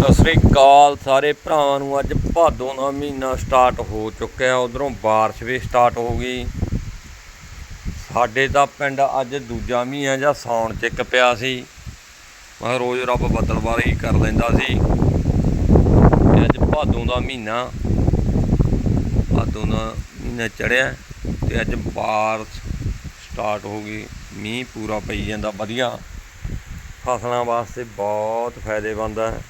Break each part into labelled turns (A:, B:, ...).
A: ਸਤਿ ਸ੍ਰੀ ਅਕਾਲ ਸਾਰੇ ਭਰਾਵਾਂ ਨੂੰ। ਅੱਜ ਭਾਦੋਂ ਦਾ ਮਹੀਨਾ ਸਟਾਰਟ ਹੋ ਚੁੱਕਿਆ, ਉਧਰੋਂ ਬਾਰਿਸ਼ ਵੀ ਸਟਾਰਟ ਹੋ ਗਈ। ਸਾਡੇ ਤਾਂ ਪਿੰਡ ਅੱਜ ਦੂਜਾ ਮਹੀਨਾ ਜਾਂ ਸੌਣ ਚ ਇੱਕ ਪਿਆ ਸੀ। ਮੈਂ ਰੋਜ਼ ਰੱਬ ਬੱਦਲਬਾਰੀ ਕਰ ਲੈਂਦਾ ਸੀ। ਤੇ ਅੱਜ ਭਾਦੋਂ ਦਾ ਮਹੀਨਾ, ਭਾਦੋਂ ਦਾ ਮਹੀਨਾ ਚੜਿਆ ਤੇ ਅੱਜ ਬਾਰਿਸ਼ ਸਟਾਰਟ ਹੋ ਗਈ। ਮੀਂਹ ਪੂਰਾ ਪਈ ਜਾਂਦਾ, ਵਧੀਆ। ਫਸਲਾਂ ਵਾਸਤੇ ਬਹੁਤ ਫਾਇਦੇਮੰਦ ਹੈ।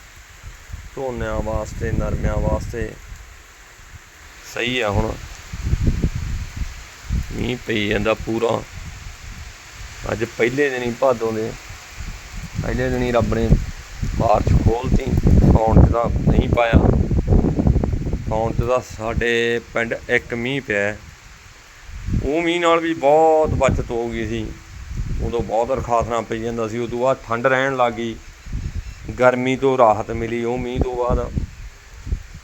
A: ਝੋਨਿਆਂ ਵਾਸਤੇ, ਨਰਮਿਆਂ ਵਾਸਤੇ। ਸਹੀ ਆ ਹੁਣ। ਮੀਂਹ ਪਈ ਜਾਂਦਾ ਪੂਰਾ। ਅੱਜ ਪਹਿਲੇ ਦਿਨ ਹੀ ਭਾਦੋਂ ਦੇ ਪਹਿਲੇ ਦਿਨ ਹੀ ਰੱਬ ਨੇ ਬਾਰਿਸ਼ ਖੋਲਤੀ। ਸੌਣ ਚ ਤਾਂ ਨਹੀਂ ਪਾਇਆ। ਸੌਣ ਚ ਤਾਂ ਸਾਡੇ ਪਿੰਡ ਇੱਕ ਮੀਂਹ ਪਿਆ। ਉਹ ਮੀਂਹ ਨਾਲ ਵੀ ਬਹੁਤ ਬਚਤ ਹੋ ਗਈ ਸੀ। ਉਦੋਂ ਬਹੁਤ ਰਖਾਸਣਾ ਪਈ ਜਾਂਦਾ ਸੀ। ਉਦੋਂ ਬਾਅਦ ਠੰਡ ਰਹਿਣ ਲੱਗੀ ਗਰਮੀ ਤੋਂ ਰਾਹਤ ਮਿਲੀ, ਉਹ ਮੀਂਹ ਤੋਂ ਬਾਅਦ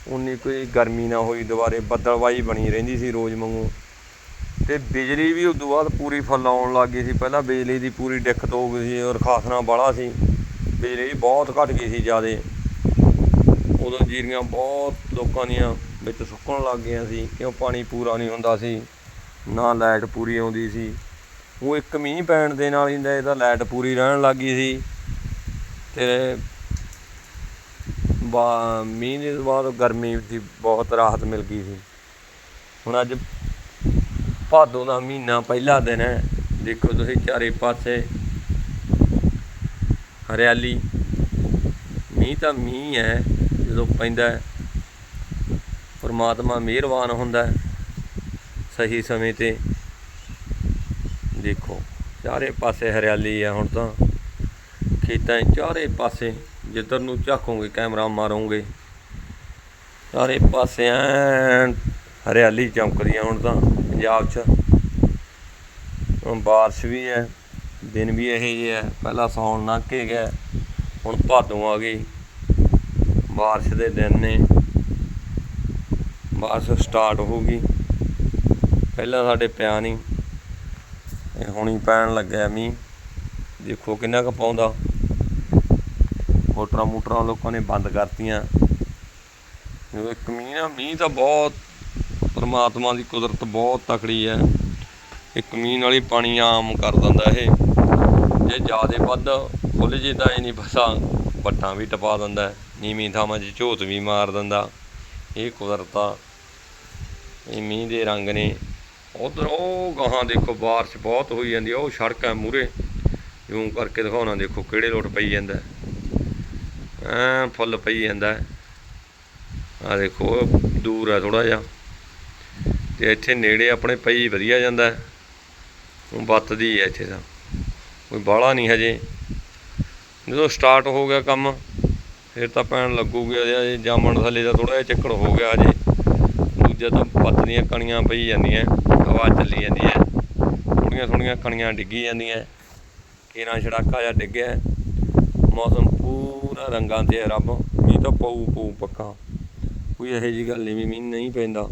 A: ਉਨੀ ਕੋਈ ਗਰਮੀ ਨਾ ਹੋਈ, ਦੁਬਾਰੇ ਬੱਦਲਵਾਈ ਬਣੀ ਰਹਿੰਦੀ ਸੀ ਰੋਜ਼ ਵਾਂਗੂ। ਤੇ ਬਿਜਲੀ ਵੀ ਉਦੋਂ ਬਾਅਦ ਪੂਰੀ ਫੁੱਲ ਆਉਣ ਲੱਗ ਗਈ ਸੀ। ਪਹਿਲਾਂ ਬਿਜਲੀ ਦੀ ਪੂਰੀ ਦਿੱਕਤ ਹੋ ਗਈ ਸੀ, ਔਰ ਖਾਸਨਾ ਬਾਲਾ ਸੀ। ਬਿਜਲੀ ਵੀ ਬਹੁਤ ਘਟ ਗਈ ਸੀ ਜਿਆਦੇ। ਉਦੋਂ ਜੀਰੀਆਂ ਬਹੁਤ ਲੋਕਾਂ ਦੀਆਂ ਵਿੱਚ ਸੁੱਕਣ ਲੱਗ ਗਈਆਂ ਸੀ, ਕਿਉਂ ਪਾਣੀ ਪੂਰਾ ਨਹੀਂ ਹੁੰਦਾ ਸੀ, ਨਾ ਲਾਈਟ ਪੂਰੀ ਆਉਂਦੀ ਸੀ। ਉਹ ਇੱਕ ਮੀਂਹ ਪੈਣ ਦੇ ਨਾਲ ਹੀ ਇਹਦਾ ਲਾਈਟ ਪੂਰੀ ਰਹਿਣ ਲੱਗ ਗਈ ਸੀ। ਤੇ ਬਾ ਮੀਂਹ ਦੇ ਬਾਅਦ ਗਰਮੀ ਦੀ ਬਹੁਤ ਰਾਹਤ ਮਿਲ ਗਈ ਸੀ। ਹੁਣ ਅੱਜ ਭਾਦੋਂ ਦਾ ਮਹੀਨਾ ਪਹਿਲਾ ਦਿਨ ਹੈ। ਦੇਖੋ ਤੁਸੀਂ ਚਾਰੇ ਪਾਸੇ ਹਰਿਆਲੀ। ਮੀਂਹ ਤਾਂ ਮੀਂਹ ਹੈ, ਜਦੋਂ ਪੈਂਦਾ ਪਰਮਾਤਮਾ ਮਿਹਰਬਾਨ ਹੁੰਦਾ ਸਹੀ ਸਮੇਂ ਤੇ। ਦੇਖੋ, ਚਾਰੇ ਪਾਸੇ ਹਰਿਆਲੀ ਹੈ ਹੁਣ ਤਾਂ। ਖੇਤਾਂ 'ਚ ਚਾਰੇ ਪਾਸੇ ਜਿੱਧਰ ਨੂੰ ਝਾਕੋਗੇ, ਕੈਮਰਾ ਮਾਰੋਗੇ। ਸਾਰੇ ਪਾਸੇ ਐਨ ਹਰਿਆਲੀ ਚਮਕਦੀ ਆ ਹੁਣ ਤਾਂ, ਪੰਜਾਬ 'ਚ। ਹੁਣ ਬਾਰਿਸ਼ ਵੀ ਹੈ ਦਿਨ ਵੀ ਇਹ ਜਿਹੇ ਹੈ ਪਹਿਲਾਂ ਸੌਣ ਲੰਘ ਕੇ ਗਿਆ ਹੁਣ ਭਾਦੋਂ ਆ ਗਈ। ਬਾਰਿਸ਼ ਦੇ ਦਿਨ ਨੇ। ਬਾਰਿਸ਼ ਸਟਾਰਟ ਹੋ ਗਈ। ਪਹਿਲਾਂ ਸਾਡੇ ਪਿਆ ਨਹੀਂ ਇਹ ਹੁਣੀ ਪੈਣ ਲੱਗਿਆ ਮੀਂਹ। ਦੇਖੋ ਕਿੰਨਾ ਕੁ ਪਾਉਂਦਾ। ਮੋਟਰਾਂ ਮੋਟਰਾਂ ਲੋਕਾਂ ਨੇ ਬੰਦ ਕਰਤੀਆਂ। ਜਦੋਂ ਇੱਕ ਮੀਂਹ ਤਾਂ ਬਹੁਤ, ਪਰਮਾਤਮਾ ਦੀ ਕੁਦਰਤ ਬਹੁਤ ਤਕੜੀ ਹੈ। ਇਹ ਮੀਂਹ ਨਾਲ ਪਾਣੀ ਆਮ ਕਰ ਦਿੰਦਾ ਇਹ। ਜੇ ਜ਼ਿਆਦੇ ਵੱਧ ਖੁੱਲ ਜੇ ਤਾਂ ਇਹ ਨਹੀਂ ਪਤਾ ਵੱਟਾਂ ਵੀ ਟਪਾ ਦਿੰਦਾ, ਨੀਵੀਂ ਥਾਵਾਂ 'ਚ ਝੋਤ ਵੀ ਮਾਰ ਦਿੰਦਾ। ਇਹ ਕੁਦਰਤ ਆ। ਇਹ ਮੀਂਹ ਦੇ ਰੰਗ ਨੇ। ਉਧਰ ਉਹ ਗਾਹਾਂ ਦੇਖੋ ਬਾਰਿਸ਼ ਬਹੁਤ ਹੋਈ ਜਾਂਦੀ ਆ, ਉਹ ਸੜਕ ਹੈ ਮੂਰੇ ਜੂਮ ਕਰਕੇ ਦਿਖਾਉਣਾ ਦੇਖੋ ਕਿਹੜੇ ਲੋਟ ਪਈ ਜਾਂਦਾ। ਐ ਫੁੱਲ ਪਈ ਜਾਂਦਾ। ਆ ਦੇਖੋ, ਦੂਰ ਹੈ ਥੋੜਾ ਜਿਹਾ। ਤੇ ਇੱਥੇ ਨੇੜੇ ਆਪਣੇ ਪਈ ਵਧੀਆ ਜਾਂਦਾ। ਉਹ ਬੱਤਦੀ ਹੈ ਇੱਥੇ ਤਾਂ। ਕੋਈ ਬਾਹਲਾ ਨਹੀਂ ਹਜੇ। ਜਦੋਂ ਸਟਾਰਟ ਹੋ ਗਿਆ ਕੰਮ, ਫਿਰ ਤਾਂ ਪੈਣ ਲੱਗੂਗਾ। ਅਜੇ ਜਾਮਣ ਥੱਲੇ ਦਾ ਥੋੜਾ ਜਿਹਾ ਚੱਕੜ ਹੋ ਗਿਆ ਅਜੇ ਦੂਜਾ ਤਾਂ ਪੱਤ ਦੀਆਂ ਕਣੀਆਂ ਪਈ ਜਾਂਦੀਆਂ, ਹਵਾ ਚੱਲੀ ਜਾਂਦੀ ਹੈ। ਥੋੜੀਆਂ ਥੋੜੀਆਂ ਕਣੀਆਂ ਡਿੱਗੀ ਜਾਂਦੀਆਂ। ਕੇਰਾਂ ਛੜਾਕਾ ਜਿਹਾ ਡਿੱਗਿਆ ਮੌਸਮ ਪੂਰਾ ਰੰਗਾਂ ਤੇ ਹੈ ਰੱਬ। ਮੀਂਹ ਤਾਂ ਪਊ ਪਊ ਪੱਕਾ। ਕੋਈ ਇਹੋ ਜਿਹੀ ਗੱਲ ਨਹੀਂ ਵੀ ਮੀਂਹ ਨਹੀਂ ਪੈਂਦਾ।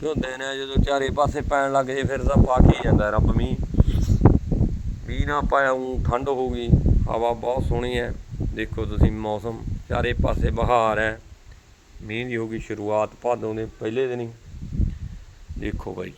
A: ਕਿਉਂ ਦਿਨ ਹੈ ਜਦੋਂ ਚਾਰੇ ਪਾਸੇ ਪੈਣ ਲੱਗ ਜੇ, ਫਿਰ ਤਾਂ ਪਾ ਕੇ ਜਾਂਦਾ ਰੱਬ ਮੀਂਹ। ਮੀਂਹ ਨਾ ਪਾਇਆ ਊਂ ਠੰਡ ਹੋ ਗਈ। ਹਵਾ ਬਹੁਤ ਸੋਹਣੀ ਹੈ। ਦੇਖੋ ਤੁਸੀਂ ਮੌਸਮ, ਚਾਰੇ ਪਾਸੇ ਬਹਾਰ ਹੈ। ਮੀਂਹ ਦੀ ਹੋ ਗਈ ਸ਼ੁਰੂਆਤ ਭਾਦੋਂ ਦੇ ਪਹਿਲੇ ਦਿਨ। ਹੀ ਦੇਖੋ ਬਾਈ